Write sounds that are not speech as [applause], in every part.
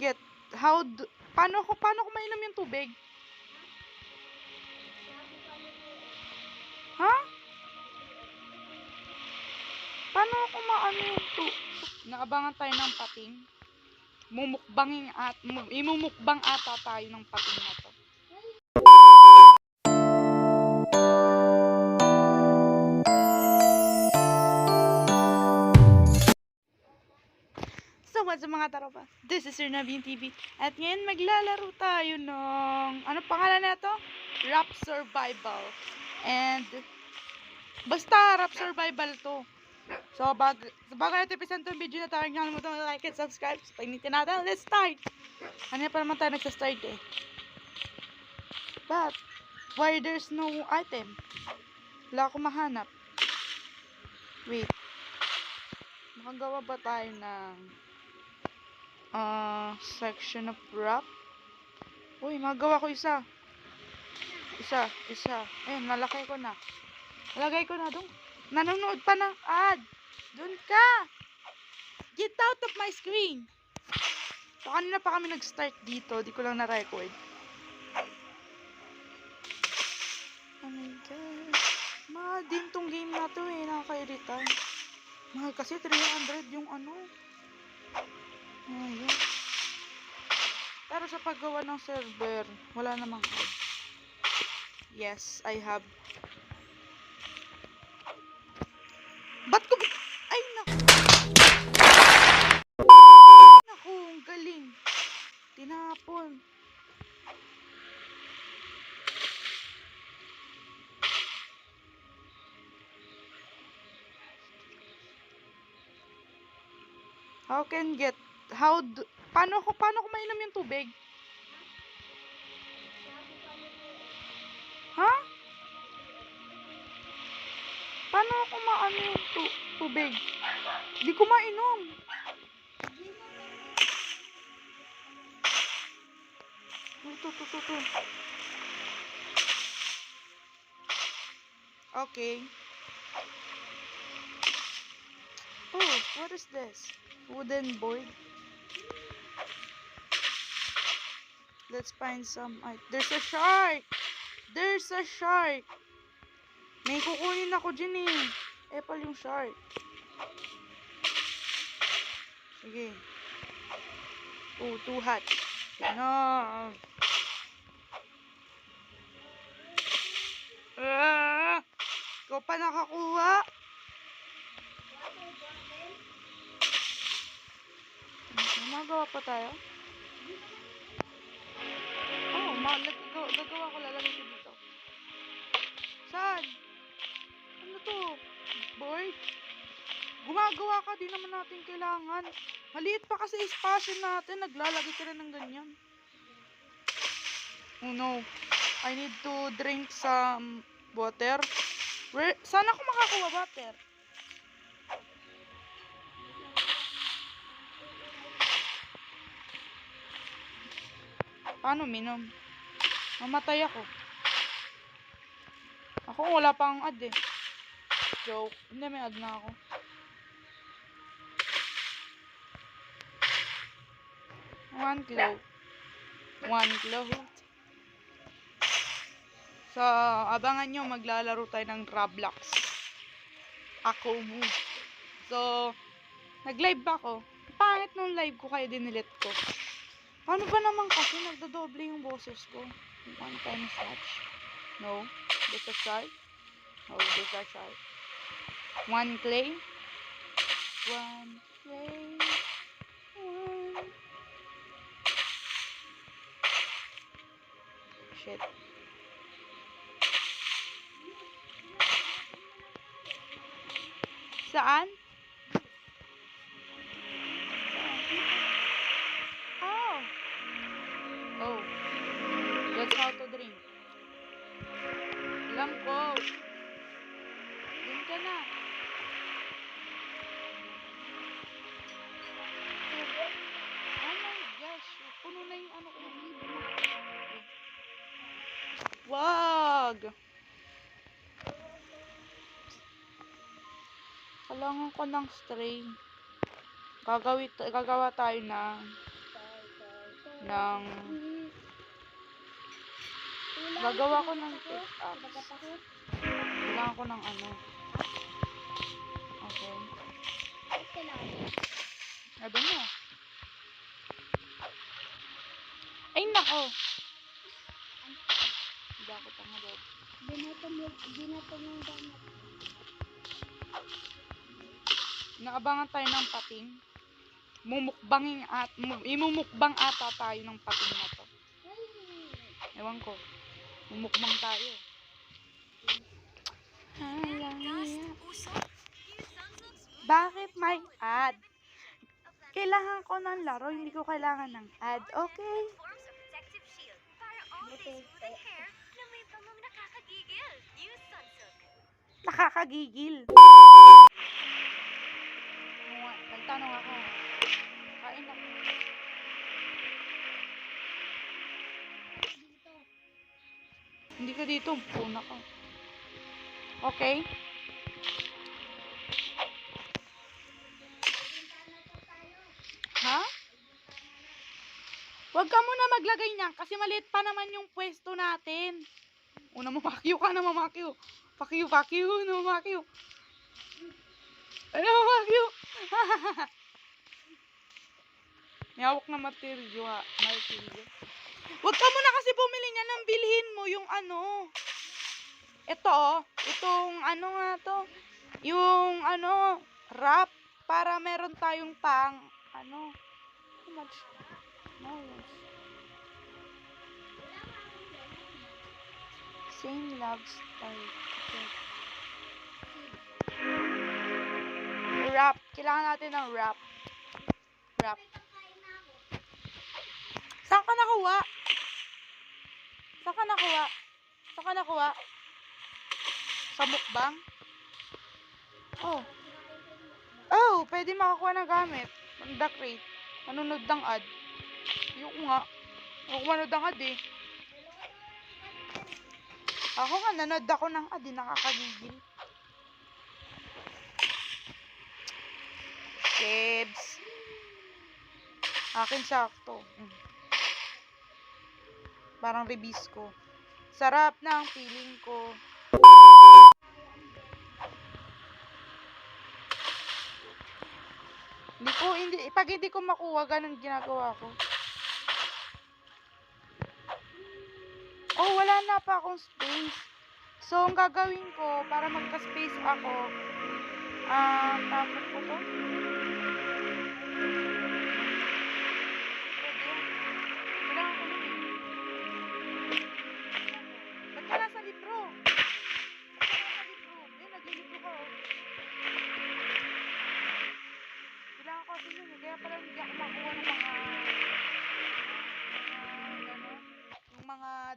get how do, paano ko paano ko mainom yung tubig? Ha? Paano ko maano yung tu Naabangan tayo ng pating. Mumukbangin at mu- imumukbang ata tayo ng pating na So up mga taropa? This is your Navin TV. At ngayon maglalaro tayo ng... Ano pangalan na to? Rap Survival. And... Basta rap survival to. So bag... Bago natin pisan itong video na tayo, huwag mo itong like and subscribe. So painitin natin. Let's start! Ano pa naman tayo nagsa-start eh. But... Why there's no item? Wala akong mahanap. Wait. Makagawa ba tayo ng ah section of rap? Uy, magawa ko isa. Isa, isa. Ayun, nalakay ko na. Nalagay ko na doon. Nanonood pa ng ad. Doon ka. Get out of my screen. So, kanina pa kami nag-start dito. Di ko lang na-record. Oh my God. Mahal din tong game na to eh. Nakakairita. Mahal kasi 300 yung ano. Ayun. Pero sa paggawa ng server, wala namang ad. Yes, I have. Ba't ko... Ay, naku. Naku, ang galing. Tinapon. How can get... How... do- Paano ko... Paano ko mainom yung tubig? Ha? Paano ako maano yung tu- tubig? Di ko mainom. Ito, ito, ito. Okay. Oh, what is this? Wooden board. Let's find some. Ay, there's a shark! There's a shark! May kukunin ako dyan eh. Pal yung shark. Sige. Oh, two hats. No. Ah! Ikaw pa nakakuha. Magawa pa tayo? Oh, ma gagawa, gagawa ko lalagay ko dito. Saan? Ano to? Boy? Gumagawa ka, di naman natin kailangan. Maliit pa kasi espasyo natin. Naglalagay ka na ng ganyan. Oh no. I need to drink some water. Where, saan ako makakuha water? Paano minom? Mamatay ako. Ako wala pang ad eh. Joke. Hindi, may ad na ako. One glow. One glow. So, abangan nyo, maglalaro tayo ng Roblox. Ako mo. So, nag-live ako. Pangit nung live ko kaya dinilit ko. Ano ba naman kasi nagdodoble yung boses ko? One time such. No. This a shark. No, this a shark. One clay. One clay. One. Shit. Saan? Kailangan ko ng string. Gagawit, gagawa tayo ng ng gagawa ko ng pick-ups. Kailangan ko ng ano. Okay. Ano mo? Ay, nako. Hindi ako tanga, Bob. Binato mo, binato mo yung gamit. Naabangan tayo ng pating. Mumukbangin at mu- imumukbang ata tayo ng pating na to. Ewan ko. Mumukbang tayo. Bakit may ad? Kailangan ko ng laro, hindi ko kailangan ng ad. Okay? forms Nagtanong ako. Kain ako. Dito. Hindi ka dito, puna ka. Okay? Ha? Huwag ka muna maglagay niyan kasi maliit pa naman yung pwesto natin. Una mamakyo ka na mamakyo. Pakyo, pakyo, no mamakyo. Ano mamakyo? May hawak na martilyo ha. Martilyo. Huwag ka muna kasi bumili niya ng bilhin mo yung ano. Ito oh. Itong ano nga to. Yung ano. Wrap. Para meron tayong pang ano. How much? No. Same love style. Okay. Wrap. Kailangan natin ng wrap. Wrap. Saan ka nakuha? Saan ka nakuha? Saan ka nakuha? Sa mukbang? Oh. Oh, pwede makakuha ng gamit. Ang the crate. Manunod ng ad. Yung nga. Ako manood ng ad eh. Ako nga, nanood ako ng ad eh. Nakakagigil. Akin sakto. Mm. Parang ribisco. Sarap na ang feeling ko. Hindi ko, hindi, pag hindi ko makuha, ganun ginagawa ko. Oh, wala na pa akong space. So, ang gagawin ko, para magka-space ako, ah, tapos ko to.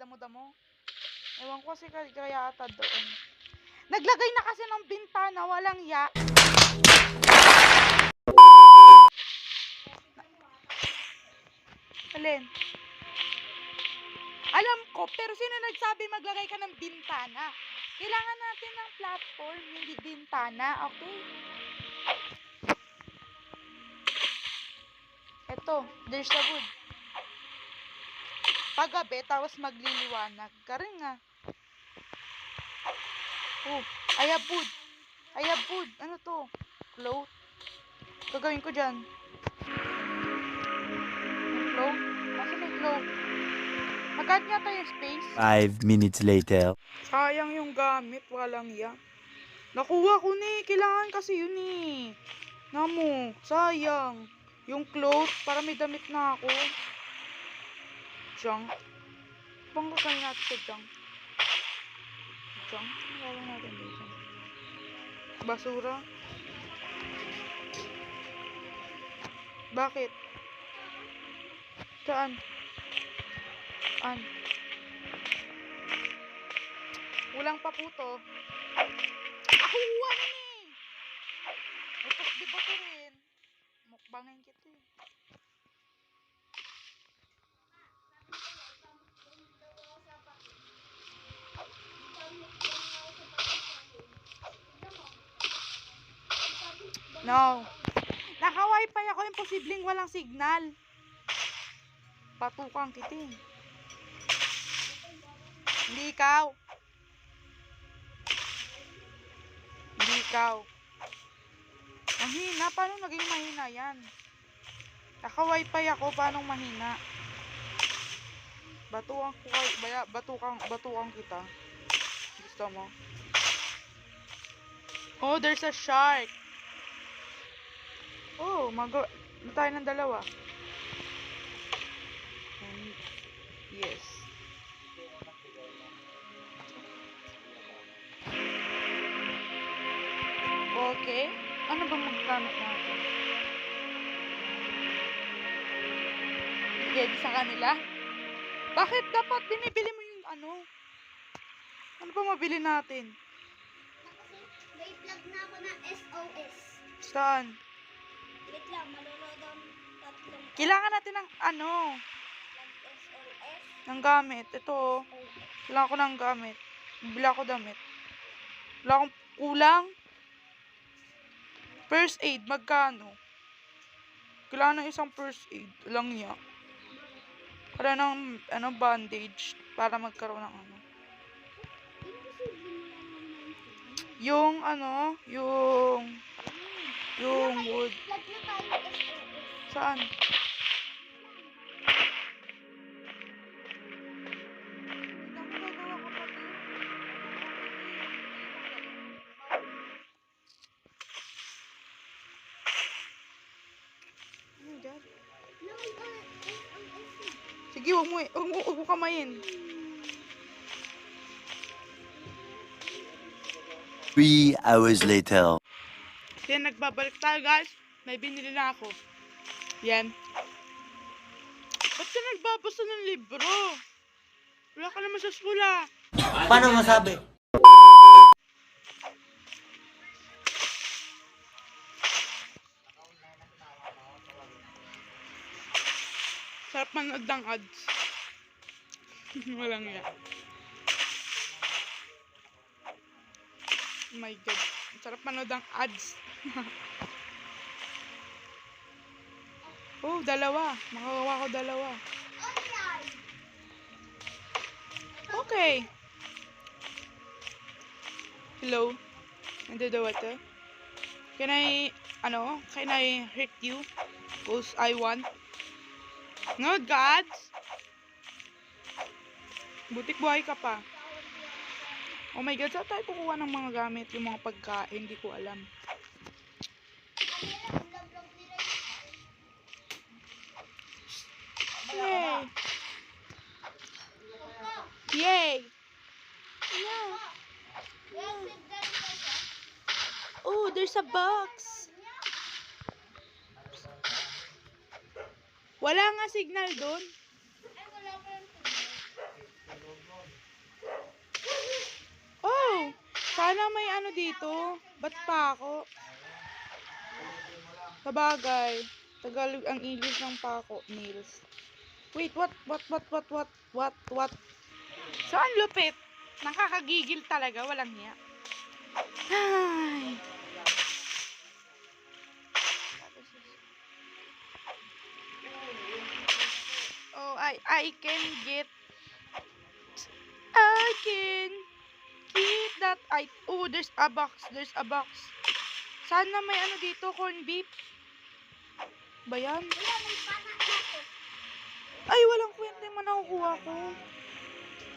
Damo-damo. Ewan ko kasi kaya, ata doon. Naglagay na kasi ng bintana, walang ya. Alin? Alam ko, pero sino nagsabi maglagay ka ng bintana? Kailangan natin ng platform, hindi bintana, okay? Eto, there's a wood. Paggabi, tapos magliliwanag. ka rin nga. Oh, wood. I have wood. Ano to? Cloth. Gagawin ko dyan. Cloth? Kasi may cloth. Magkano nga tayo space? Five minutes later. Sayang yung gamit, walang ya. Nakuha ko ni, kailangan kasi yun eh. Namo, sayang. Yung clothes, para may damit na ako. Junk. Bang kakain natin sa junk? Junk? Wala natin dito. Basura. Bakit? Saan? An? Walang paputo. Ano eh. Utos di ba rin? Mukbangin kita eh. No. Naka-wifi ako, imposibleng walang signal. Patukan kita eh. Hindi ikaw. Hindi ikaw. Mahina. Paano naging mahina yan? Naka-wifi ako. Paano mahina? Batukan ko. Baya, batukan, batukan kita. Gusto mo? Oh, there's a shark. Oh, mag tayo ng dalawa. And, yes. Okay. Ano ba magkamit natin? Ready sa kanila? Bakit dapat binibili mo yung ano? Ano ba mabili natin? Kasi may plug na ako na SOS. Saan? Wait lang, malulod ang tatlong Kailangan natin ng ano? SOS. Ng gamit. Ito oh. Kailangan ko ng gamit. Bibili ako damit. Wala akong kulang. First aid, magkano? Kailangan ng isang first aid. Lang niya. Kailangan ng ano, bandage para magkaroon ng ano. Yung ano, yung yung wood. Saan? Sige, huwag mo, huwag mo, huwag mo kamayin. Three hours later. Then, nagbabalik tayo, guys. May binili na ako. Yan. Ba't ka nagbabasa ng libro? Wala ka naman sa school, ah. Paano masabi? Sarap manood ng ads. [laughs] Walang yan. Oh my God. Sarap manood ng ads. oh, dalawa. Makagawa ko dalawa. Okay. Hello. Nandito water. Can I, ano, can I hurt you? Cause I want. No, gods. Butik buhay ka pa. Oh my God, saan tayo kukuha ng mga gamit, yung mga pagkain? Hindi ko alam. Yay! Yay! Yeah. Oh, there's a box. Wala nga signal doon. Oh, sana may ano dito. Ba't pa ako? Sabagay. Tagalog ang English ng pako. Nails. Wait, what, what, what, what, what, what, what? Saan lupit? Nakakagigil talaga. Walang niya. Ay. Oh, I I can get I can get that I Oh, there's a box. There's a box. Sana may ano dito, corn beef. Ba yan? Ay, walang kwenta yung mga ko.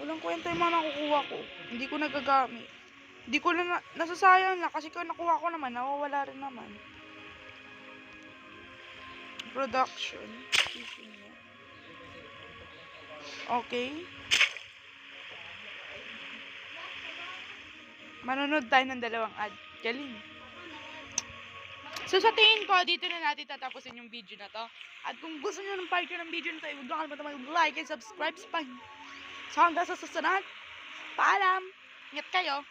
Walang kwenta yung mga ko. Hindi ko nagagamit. Hindi ko na nasasayang na kasi kung nakuha ko naman, nawawala rin naman. Production. Okay. Manonood tayo ng dalawang ad. Galing. So sa tingin ko, dito na natin tatapusin yung video na to. At kung gusto nyo ng part 2 ng video na to, huwag nyo kalimutan mag-like and subscribe sa pag. So hanggang sa susunod, paalam! Ingat kayo!